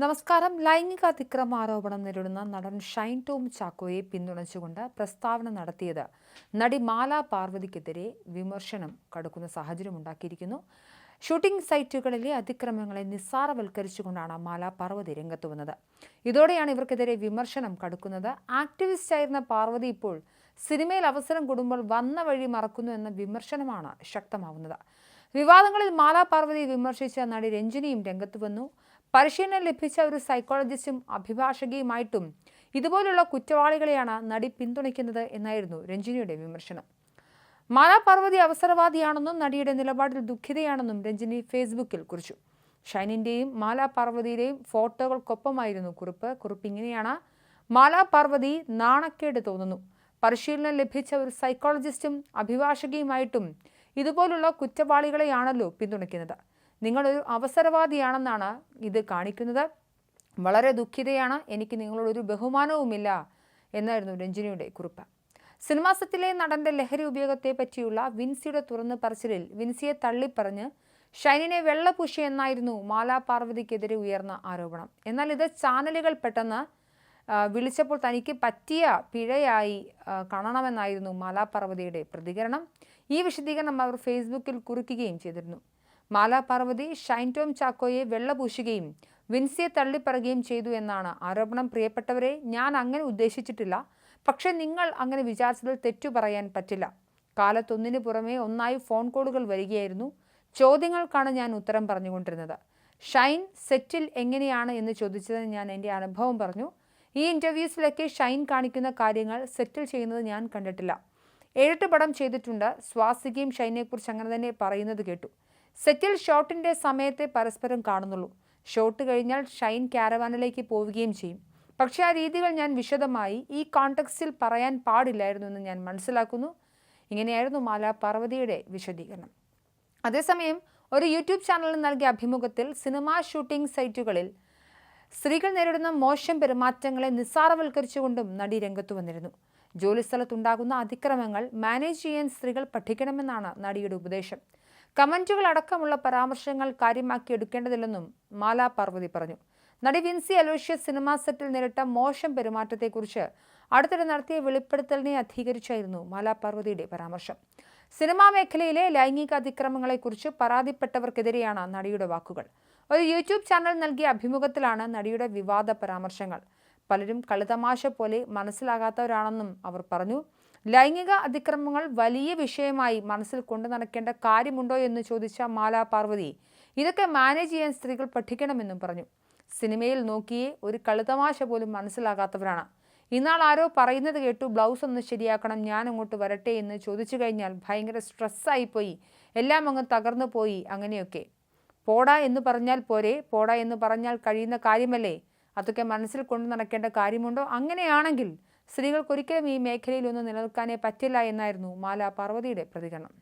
നമസ്കാരം. ലൈംഗിക അതിക്രമ ആരോപണം നേരിടുന്ന നടൻ ഷൈൻ ടോം ചാക്കോയെ പിന്തുണച്ചുകൊണ്ട് പ്രസ്താവന നടത്തിയത്. നടി മാല പാർവതിക്കെതിരെ വിമർശനം കടുക്കുന്ന സാഹചര്യം ഉണ്ടാക്കിയിരിക്കുന്നു. ഷൂട്ടിംഗ് സൈറ്റുകളിലെ അതിക്രമങ്ങളെ നിസ്സാരവൽക്കരിച്ചുകൊണ്ടാണ് മാല പാർവതി രംഗത്ത് വന്നത്. ഇതോടെയാണ് ഇവർക്കെതിരെ വിമർശനം കടുക്കുന്നത്. ആക്ടിവിസ്റ്റ് ആയിരുന്ന പാർവതി ഇപ്പോൾ സിനിമയിൽ അവസരം കൂടുമ്പോൾ വന്ന വഴി മറക്കുന്നു എന്ന വിമർശനമാണ് ശക്തമാവുന്നത്. വിവാദങ്ങളിൽ മാല പാർവതി വിമർശിച്ച നടി രഞ്ജിനിയും രംഗത്ത് വന്നു. പരിശീലനം ലഭിച്ച ഒരു സൈക്കോളജിസ്റ്റും അഭിഭാഷകയുമായിട്ടും ഇതുപോലുള്ള കുറ്റവാളികളെയാണ് നടി പിന്തുണയ്ക്കുന്നത് എന്നായിരുന്നു രഞ്ജിനിയുടെ വിമർശനം. മാലാപാർവതി അവസരവാദിയാണെന്നും നടിയുടെ നിലപാടിൽ ദുഃഖിതയാണെന്നും രഞ്ജിനി ഫേസ്ബുക്കിൽ കുറിച്ചു. ഷൈനിന്റെയും മാലാപാർവതിയുടെയും ഫോട്ടോകൾക്കൊപ്പമായിരുന്നു കുറിപ്പ്. കുറിപ്പ് ഇങ്ങനെയാണ്. മാലാപാർവതി നാണക്കേട് തോന്നുന്നു. പരിശീലനം ലഭിച്ച ഒരു സൈക്കോളജിസ്റ്റും അഭിഭാഷകയുമായിട്ടും ഇതുപോലുള്ള കുറ്റവാളികളെയാണല്ലോ പിന്തുണയ്ക്കുന്നത്. നിങ്ങളൊരു അവസരവാദിയാണെന്നാണ് ഇത് കാണിക്കുന്നത്. വളരെ ദുഃഖിതയാണ്. എനിക്ക് നിങ്ങളോടൊരു ബഹുമാനവുമില്ല എന്നായിരുന്നു രഞ്ജിനിയുടെ കുറിപ്പ്. സിനിമാസത്തിലെ നടന്റെ ലഹരി ഉപയോഗത്തെ പറ്റിയുള്ള വിൻസിയുടെ തുറന്നു പറച്ചിലിൽ വിൻസിയെ തള്ളിപ്പറഞ്ഞ് ഷൈനിനെ വെള്ളപൂശി എന്നായിരുന്നു മാലാ പാർവതിക്കെതിരെ ഉയർന്ന ആരോപണം. എന്നാൽ ഇത് ചാനലുകൾ പെട്ടെന്ന് വിളിച്ചപ്പോൾ തനിക്ക് പറ്റിയ പിഴയായി കാണണമെന്നായിരുന്നു മാലാ പാർവതിയുടെ പ്രതികരണം. ഈ വിശദീകരണം അവർ ഫേസ്ബുക്കിൽ കുറിക്കുകയും ചെയ്തിരുന്നു. മാലാ പാർവതി ഷൈൻ ടോം ചാക്കോയെ വെള്ളപൂശുകയും വിൻസിയെ തള്ളിപ്പറയുകയും ചെയ്തു എന്നാണ് ആരോപണം. പ്രിയപ്പെട്ടവരെ ഞാൻ അങ്ങനെ ഉദ്ദേശിച്ചിട്ടില്ല. പക്ഷേ നിങ്ങൾ അങ്ങനെ വിചാരിച്ചതിൽ തെറ്റു പറയാൻ പറ്റില്ല. കാലത്തൊന്നിനു പുറമെ ഒന്നായി ഫോൺ കോളുകൾ വരികയായിരുന്നു. ചോദ്യങ്ങൾക്കാണ് ഞാൻ ഉത്തരം പറഞ്ഞുകൊണ്ടിരുന്നത്. ഷൈൻ സെറ്റിൽ എങ്ങനെയാണ് എന്ന് ചോദിച്ചതിന് ഞാൻ എന്റെ അനുഭവം പറഞ്ഞു. ഈ ഇന്റർവ്യൂസിലൊക്കെ ഷൈൻ കാണിക്കുന്ന കാര്യങ്ങൾ സെറ്റിൽ ചെയ്യുന്നത് ഞാൻ കണ്ടിട്ടില്ല. ഏഴെട്ട് പടം ചെയ്തിട്ടുണ്ട്. സ്വാസികയും ഷൈനെക്കുറിച്ച് അങ്ങനെ തന്നെ പറയുന്നത് കേട്ടു. സെറ്റിൽ ഷോട്ടിന്റെ സമയത്തെ പരസ്പരം കാണുന്നുള്ളൂ. ഷോട്ട് കഴിഞ്ഞാൽ ഷൈൻ ക്യാരവാനിലേക്ക് പോവുകയും ചെയ്യും. പക്ഷേ ആ രീതികൾ ഞാൻ വിശദമായി ഈ കോണ്ടക്സ്റ്റിൽ പറയാൻ പാടില്ലായിരുന്നു എന്ന് ഞാൻ മനസ്സിലാക്കുന്നു. ഇങ്ങനെയായിരുന്നു മാല പാർവതിയുടെ വിശദീകരണം. അതേസമയം ഒരു യൂട്യൂബ് ചാനലിൽ നൽകിയ അഭിമുഖത്തിൽ സിനിമാ ഷൂട്ടിംഗ് സൈറ്റുകളിൽ സ്ത്രീകൾ നേരിടുന്ന മോശം പെരുമാറ്റങ്ങളെ നിസ്സാരവൽക്കരിച്ചുകൊണ്ടും നടി രംഗത്തു വന്നിരുന്നു. ജോലിസ്ഥലത്തുണ്ടാകുന്ന അതിക്രമങ്ങൾ മാനേജ് ചെയ്യാൻ സ്ത്രീകൾ പഠിക്കണമെന്നാണ് നടിയുടെ ഉപദേശം. കമന്റുകൾ അടക്കമുള്ള പരാമർശങ്ങൾ കാര്യമാക്കി എടുക്കേണ്ടതില്ലെന്നും മാലാ പാർവതി പറഞ്ഞു. നടി വിൻസി അലോഷ്യസ് സിനിമാ സെറ്റിൽ നേരിട്ട മോശം പെരുമാറ്റത്തെക്കുറിച്ച് അടുത്തിടെ നടത്തിയ വെളിപ്പെടുത്തലിനെ അധികരിച്ചായിരുന്നു മാലാ പാർവതിയുടെ പരാമർശം. സിനിമാ മേഖലയിലെ ലൈംഗിക അതിക്രമങ്ങളെക്കുറിച്ച് പരാതിപ്പെട്ടവർക്കെതിരെയാണ് നടിയുടെ വാക്കുകൾ. ഒരു യൂട്യൂബ് ചാനൽ നൽകിയ അഭിമുഖത്തിലാണ് നടിയുടെ വിവാദ പരാമർശങ്ങൾ. പലരും കളിതമാശ പോലെ മനസ്സിലാകാത്തവരാണെന്നും അവർ പറഞ്ഞു. ലൈംഗിക അതിക്രമങ്ങൾ വലിയ വിഷയമായി മനസ്സിൽ കൊണ്ടു നടക്കേണ്ട കാര്യമുണ്ടോ എന്ന് ചോദിച്ച മാലാ പാർവതി ഇതൊക്കെ മാനേജ് ചെയ്യാൻ സ്ത്രീകൾ പഠിക്കണമെന്നും പറഞ്ഞു. സിനിമയിൽ നോക്കിയേ ഒരു കളിതമാശ പോലും മനസ്സിലാകാത്തവരാണ്. ഇന്നാൾ ആരോ പറയുന്നത് കേട്ടു ബ്ലൗസ് ഒന്ന് ശരിയാക്കണം ഞാൻ അങ്ങോട്ട് വരട്ടെ എന്ന് ചോദിച്ചു കഴിഞ്ഞാൽ ഭയങ്കര സ്ട്രെസ്സായിപ്പോയി എല്ലാം അങ്ങ് തകർന്നു പോയി അങ്ങനെയൊക്കെ. പോടാ എന്ന് പറഞ്ഞാൽ പോരെ പോടാ എന്ന് പറഞ്ഞാൽ കഴിയുന്ന കാര്യമല്ലേ? അതൊക്കെ മനസ്സിൽ കൊണ്ടു നടക്കേണ്ട കാര്യമുണ്ടോ? അങ്ങനെയാണെങ്കിൽ സ്ത്രീകൾക്കൊരിക്കലും ഈ മേഖലയിൽ ഒന്നും നിലനിൽക്കാനേ പറ്റില്ല എന്നായിരുന്നു മാല പാർവതിയുടെ പ്രതികരണം.